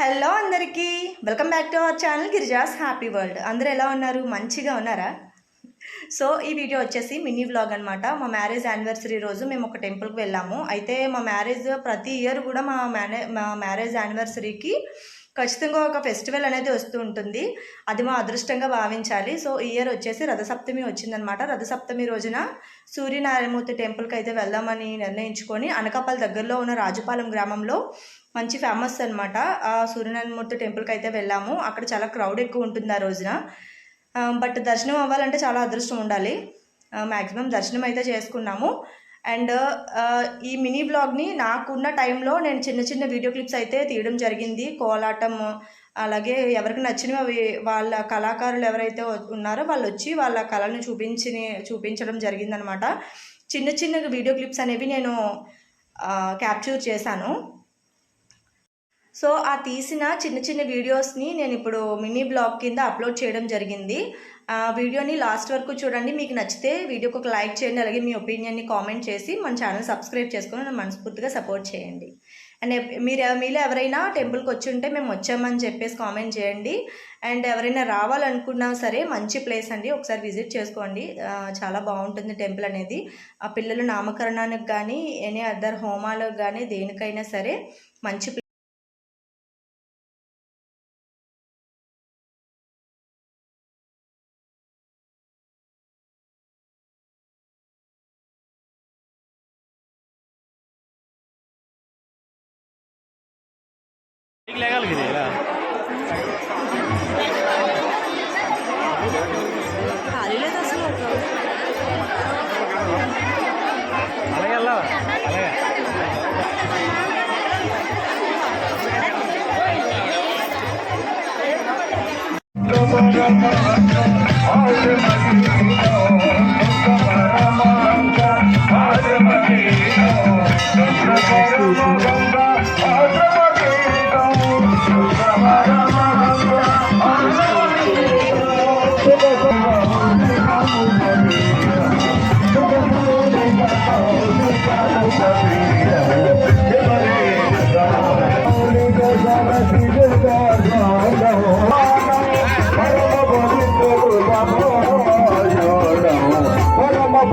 Hello అందరికీ. Welcome back to our channel Girija's happy world అందరూ ఎలా ఉన్నారు? మంచిగా ఉన్నారా? సో ఈ వీడియో వచ్చేసి మినీ వ్లాగ్ అనమాట మా మ్యారేజ్ యానివర్సరీ రోజు మేము ఒక టెంపుల్కి వెళ్ళాము. అయితే మా మ్యారేజ్ ప్రతి ఇయర్ కూడా మా మ్యానే మా మ్యారేజ్ యానివర్సరీకి ఖచ్చితంగా ఒక ఫెస్టివల్ అనేది వస్తూ ఉంటుంది. అది మా అదృష్టంగా భావించాలి. సో ఈ ఇయర్ వచ్చేసి రథసప్తమి వచ్చిందనమాట రథసప్తమి రోజున సూర్యనారాయణమూర్తి టెంపుల్కి అయితే వెళ్దామని నిర్ణయించుకొని అనకాపల్లి దగ్గరలో ఉన్న రాజుపాలెం గ్రామంలో మంచి ఫేమస్ అనమాట ఆ సూర్యనారాయణమూర్తి టెంపుల్కి అయితే వెళ్ళాము. అక్కడ చాలా క్రౌడ్ ఎక్కువ ఉంటుంది ఆ రోజున. బట్ దర్శనం అవ్వాలంటే చాలా అదృష్టం ఉండాలి. మ్యాక్సిమం దర్శనం అయితే చేసుకున్నాము. అండ్ ఈ మినీ బ్లాగ్ని నాకున్న టైంలో నేను చిన్న చిన్న వీడియో క్లిప్స్ అయితే తీయడం జరిగింది. కోలాటం అలాగే ఎవరికి నచ్చినవి అవి వాళ్ళ కళాకారులు ఎవరైతే ఉన్నారో వాళ్ళు వచ్చి వాళ్ళ కళను చూపించి చూపించడం జరిగిందనమాట. చిన్న చిన్న వీడియో క్లిప్స్ అనేవి నేను క్యాప్చర్ చేశాను. సో ఆ తీసిన చిన్న చిన్న వీడియోస్ని నేను ఇప్పుడు మినీ బ్లాగ్ కింద అప్లోడ్ చేయడం జరిగింది. ఆ వీడియోని లాస్ట్ వరకు చూడండి. మీకు నచ్చితే వీడియోకి ఒక లైక్ చేయండి. అలాగే మీ ఒపీనియన్ని కామెంట్ చేసి మన ఛానల్ సబ్స్క్రైబ్ చేసుకొని నన్ను మనస్ఫూర్తిగా సపోర్ట్ చేయండి. అండ్ మీరు మీలో ఎవరైనా టెంపుల్కి వచ్చి ఉంటే మేము వచ్చామని చెప్పేసి కామెంట్ చేయండి. అండ్ ఎవరైనా రావాలనుకున్నా సరే మంచి ప్లేస్ అండి. ఒకసారి విజిట్ చేసుకోండి. చాలా బాగుంటుంది టెంపుల్ అనేది. ఆ పిల్లల నామకరణానికి కానీ ఎనీ అదర్ హోమాలకు కానీ దేనికైనా సరే మంచి ప్లేస్ லேகாக இருக்குதுங்களா அலையல்ல அலையா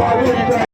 I'm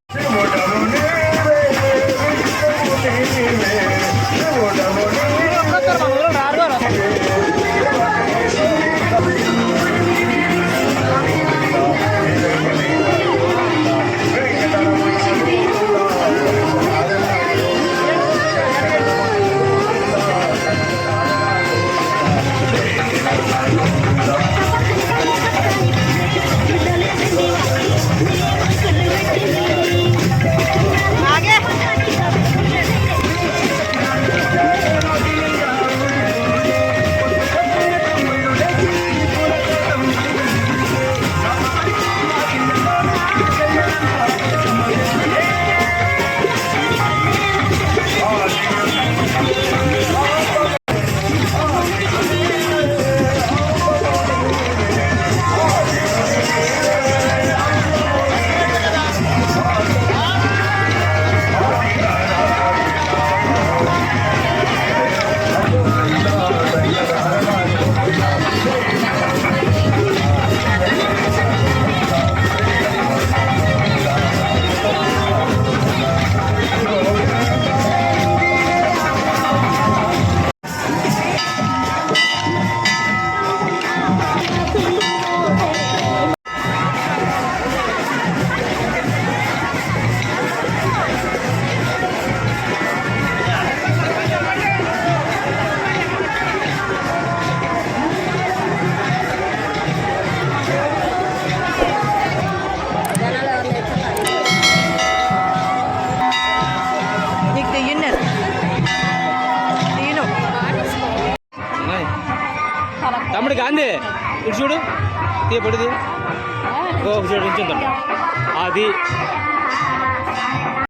తమ్ముడు గాంధీ. ఇటు చూడు. తీ చూడు ఉంచుందంట అది.